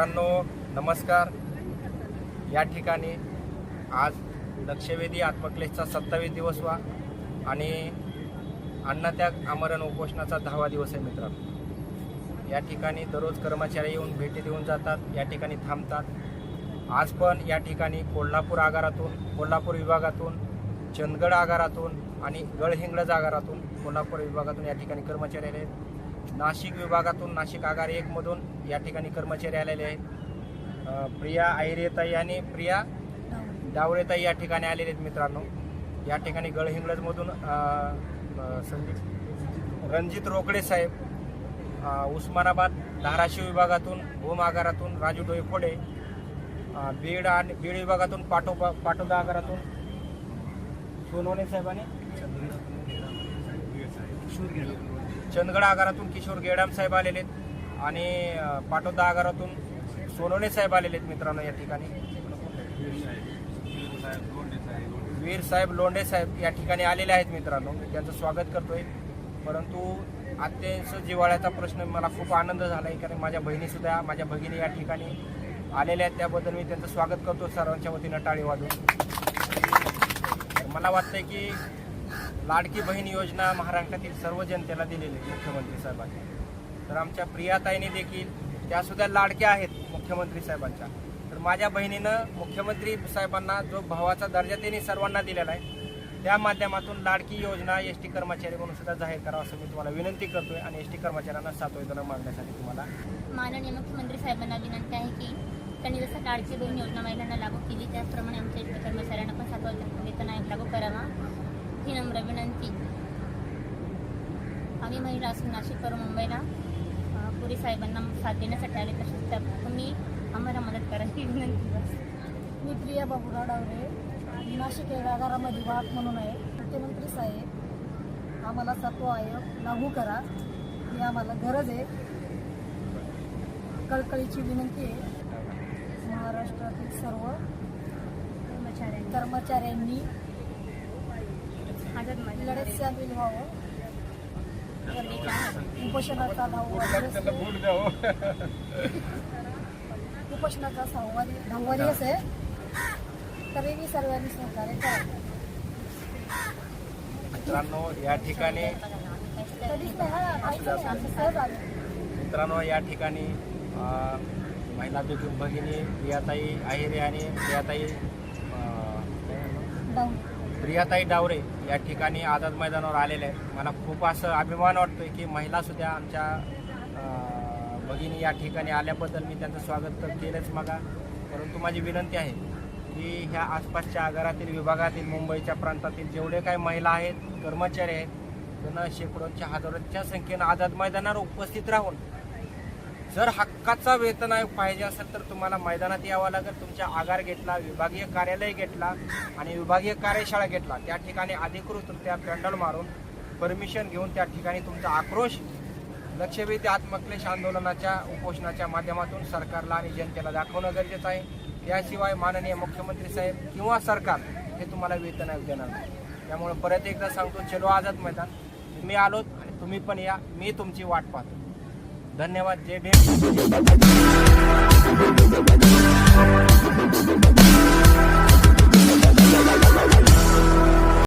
मित्रांनो नमस्कार. या ठिकाणी आज लक्षवेधी आत्मक्लेशचा सत्तावीस दिवस वा आणि अन्नत्याग आमरण उपोषणाचा दहावा दिवस आहे मित्रांनो. या ठिकाणी दररोज कर्मचारी येऊन भेटी देऊन जातात या ठिकाणी थांबतात. आज पण या ठिकाणी कोल्हापूर आगारातून कोल्हापूर विभागातून चंदगड आगारातून आणि गडहिंग्लज आगारातून कोल्हापूर विभागातून या ठिकाणी कर्मचारी आले आहेत. नाशिक विभागातून नाशिक आगार एकमधून या ठिकाणी कर्मचारी आलेले आहेत. प्रिया आहिरेताई आणि प्रिया डावळेताई या ठिकाणी आलेले आहेत मित्रांनो. या ठिकाणी गडहिंग्लजमधून संदीप रणजित रोकडे साहेब उस्मानाबाद धाराशिव विभागातून भूम आगारातून राजू डोईफोडे बीड आणि बीड विभागातून पाटोबा पाटोदा आगारातून सोनवणे साहेबांनी चंदगड आगारातून किशोर गेडाम साहेब आलेले आहेत. आणि पाटोदा आगारातून सोनवणे साहेब आलेले आहेत मित्रांनो या ठिकाणी. वीर साहेब लोंढे साहेब या ठिकाणी आलेले आहेत मित्रांनो. मी त्यांचं स्वागत करतोय. परंतु अत्यंत जिव्हाळ्याचा प्रश्न मला खूप आनंद झाला आहे कारण माझ्या बहिणीसुद्धा माझ्या भगिनी या ठिकाणी आलेल्या आहेत. त्याबद्दल मी त्यांचं स्वागत करतो सर्वांच्या वतीनं टाळी वाजून मला वाटतंय की लाडकी बहीण योजना महाराष्ट्रातील सर्व जनतेला दिलेली आहे मुख्यमंत्री साहेबांनी. तर आमच्या प्रियाताईने देखील त्यासुद्धा लाडक्या आहेत मुख्यमंत्री साहेबांच्या. तर माझ्या बहिणीनं मुख्यमंत्री साहेबांना जो भावाचा दर्जा त्यांनी सर्वांना दिलेला आहे त्या माध्यमातून लाडकी योजना एस टी कर्मचारी म्हणून सुद्धा जाहीर करावं असं मी तुम्हाला विनंती करतोय आणि एस टी कर्मचाऱ्यांना सात वेतन मागण्यासाठी तुम्हाला माननीय मुख्यमंत्री साहेबांना विनंती आहे की त्यांनी जसं लाडकी बहीण योजना महिलांना लागू केली त्याचप्रमाणे आमच्या इथल्या कर्मचाऱ्यांना पण सातवा वेतन वेतन आयोग लागू करावा ही नम्र विनंती. आम्ही महिला असून नाशिकवरून मुंबईला. पुरी साहेबांना साथ देण्यासाठी आले तसेच त्या तुम्ही आम्हाला मदत करा ही विनंती बस. मी प्रिया बाबूराव डावरे नाशिक आगारामध्ये वाहक म्हणून आहे. मुख्यमंत्री साहेब आम्हाला सत्व आयोग लागू करा. ही आम्हाला गरज आहे. कळकळीची विनंती आहे. महाराष्ट्रातील सर्व कर्मचाऱ्यांना लढत सामील व्हावं उपोषणाचा. उपोषणाचा सर्वांनी सहकार्य करावं मित्रांनो या ठिकाणी हा. मित्रांनो या ठिकाणी महिला भगि- भगिनी प्रियाताई आहिरे आणि प्रियाताई प्रियाताई डावरे या ठिकाणी आझाद मैदानावर आलेले आहे मला खूप असं अभिमान वाटतोय की महिला सुद्धा आमच्या भगिनी या ठिकाणी आल्याबद्दल मी त्यांचं स्वागत तर केलंच मगा. परंतु माझी विनंती आहे की ह्या आसपासच्या आगारातील विभागातील मुंबईच्या प्रांतातील जेवढे काही महिला आहेत कर्मचारी आहेत त्यांना शेकडोच्या हजारोच्या संख्येनं आझाद मैदानावर उपस्थित राहून जर हक्काचा वेतन आयोग पाहिजे असेल तर तुम्हाला मैदानात यावं लागेल. तुमच्या आगार घेतला विभागीय कार्यालय घेतला आणि विभागीय कार्यशाळा घेतला. त्या ठिकाणी अधिकृतरित्या पॅन्डल मारून परमिशन घेऊन त्या ठिकाणी तुमचा आक्रोश लक्षवेधी आत्मक्लेश आंदोलनाच्या उपोषणाच्या माध्यमातून सरकारला आणि जनतेला दाखवणं गरजेचं आहे. त्याशिवाय माननीय मुख्यमंत्री साहेब किंवा सरकार हे तुम्हाला वेतन आयोग देणार नाही. त्यामुळे परत एकदा सांगतो चलो आझाद मैदान. तुम्ही आलोत आणि तुम्ही पण या. मी तुमची वाट पाहतो. धन्यवाद जय भीम.